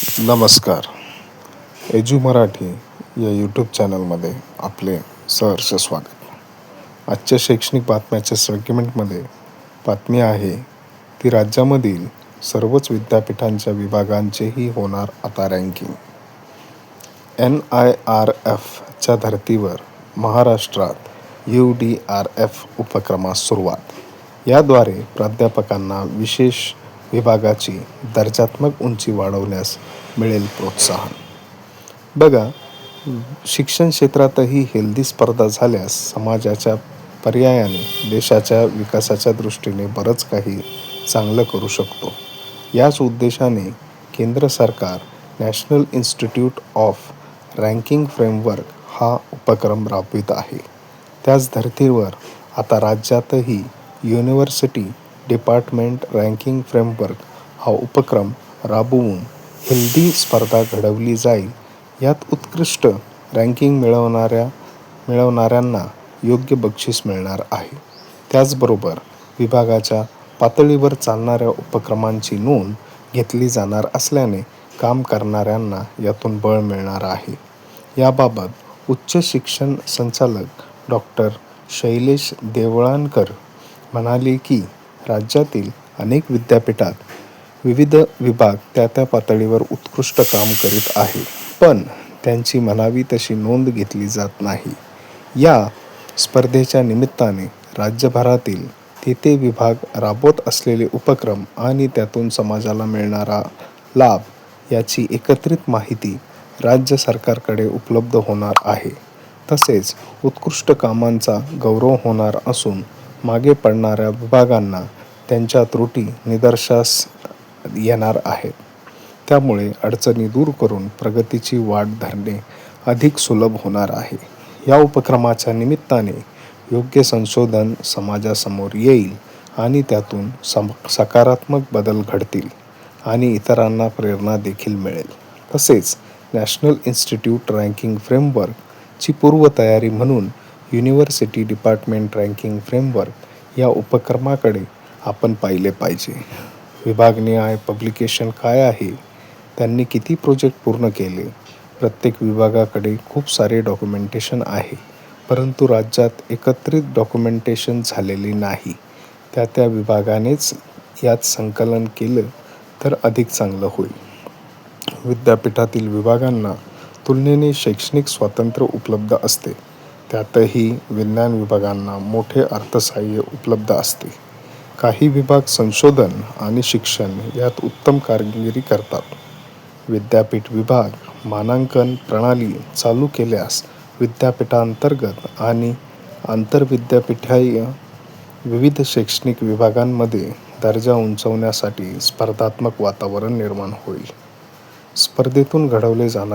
नमस्कार. एजू मराठी या यूट्यूब चॅनलमध्ये आपले सहर्ष स्वागत. आजच्या शैक्षणिक बातम्याच्या सेगमेंटमध्ये बातमी आहे ती राज्यामधील सर्वच विद्यापीठांच्या विभागांचेही होणार आता रँकिंग एन आय आर एफच्या धर्तीवर महाराष्ट्रात यू डी आर एफ उपक्रमास सुरुवात. याद्वारे प्राध्यापकांना विशेष विभागाची दर्जात्मक उंची वाढवण्यास मिळेल प्रोत्साहन. बघा शिक्षण क्षेत्रातही हेल्दी स्पर्धा झाल्यास समाजाच्या पर्यायाने देशाच्या विकासाच्या दृष्टीने बरंच काही चांगलं करू शकतो. याच उद्देशाने केंद्र सरकार national institute of ranking framework हा उपक्रम राबवित आहे. त्याच धर्तीवर आता राज्यातही युनिव्हर्सिटी डिपार्टमेंट रँकिंग फ्रेमवर्क हा उपक्रम राबवून हेल्दी स्पर्धा घडवली जाईल. यात उत्कृष्ट रँकिंग मिळवणाऱ्या मिळवणाऱ्यांना योग्य बक्षीस मिळणार आहे. त्याचबरोबर विभागाच्या पातळीवर चालणाऱ्या उपक्रमांची नोंद घेतली जाणार असल्याने काम करणाऱ्यांना यातून बळ मिळणार आहे. याबाबत उच्च शिक्षण संचालक डॉक्टर शैलेश देवळानकर म्हणाले की राज्यातील अनेक विद्यापीठात विविध विभाग त्या त्या पातळीवर उत्कृष्ट काम करीत आहे. पण त्यांची म्हणावी तशी नोंद घेतली जात नाही. या स्पर्धेच्या निमित्ताने राज्यभरातील तेथे विभाग राबवत असलेले उपक्रम आणि त्यातून समाजाला मिळणारा लाभ याची एकत्रित माहिती राज्य सरकारकडे उपलब्ध होणार आहे. तसेच उत्कृष्ट कामांचा गौरव होणार असून मागे पडणाऱ्या विभागांना त्यांच्या त्रुटी निदर्शास येणार आहेत त्यामुळे अडचणी दूर करून प्रगतीची वाट धरणे अधिक सुलभ होणार आहे. या उपक्रमाच्या निमित्ताने योग्य संशोधन समाजासमोर येईल आणि त्यातून सम सकारात्मक बदल घडतील आणि इतरांना प्रेरणा देखील मिळेल. तसेच नॅशनल इन्स्टिट्यूट रँकिंग फ्रेमवर्कची पूर्वतयारी म्हणून युनिव्हर्सिटी डिपार्टमेंट रँकिंग फ्रेमवर्क या उपक्रमाकडे आपण पाहिले पाहिजे. विभागनिहाय पब्लिकेशन काय आहे? त्यांनी किती प्रोजेक्ट पूर्ण केले? प्रत्येक विभागाकडे खूप सारे डॉक्युमेंटेशन आहे परंतु राज्यात एकत्रित डॉक्युमेंटेशन झालेले नाही. त्या त्या विभागानेच यात संकलन केलं तर अधिक चांगलं होईल. विद्यापीठातील विभागांना तुलनेने शैक्षणिक स्वातंत्र्य उपलब्ध असते. त्यातही विज्ञान विभागांना मोठे अर्थसहाय्य उपलब्ध असते. काही विभाग संशोधन आणि शिक्षण यात उत्तम कामगिरी करतात. विद्यापीठ विभाग मानांकन प्रणाली चालू केल्यास विद्यापीठांतर्गत आणि आंतरविद्यापीठाय विविध शैक्षणिक विभागांमध्ये दर्जा उंचावण्यासाठी स्पर्धात्मक वातावरण निर्माण होईल. स्पर्धेतून घडवले जाणार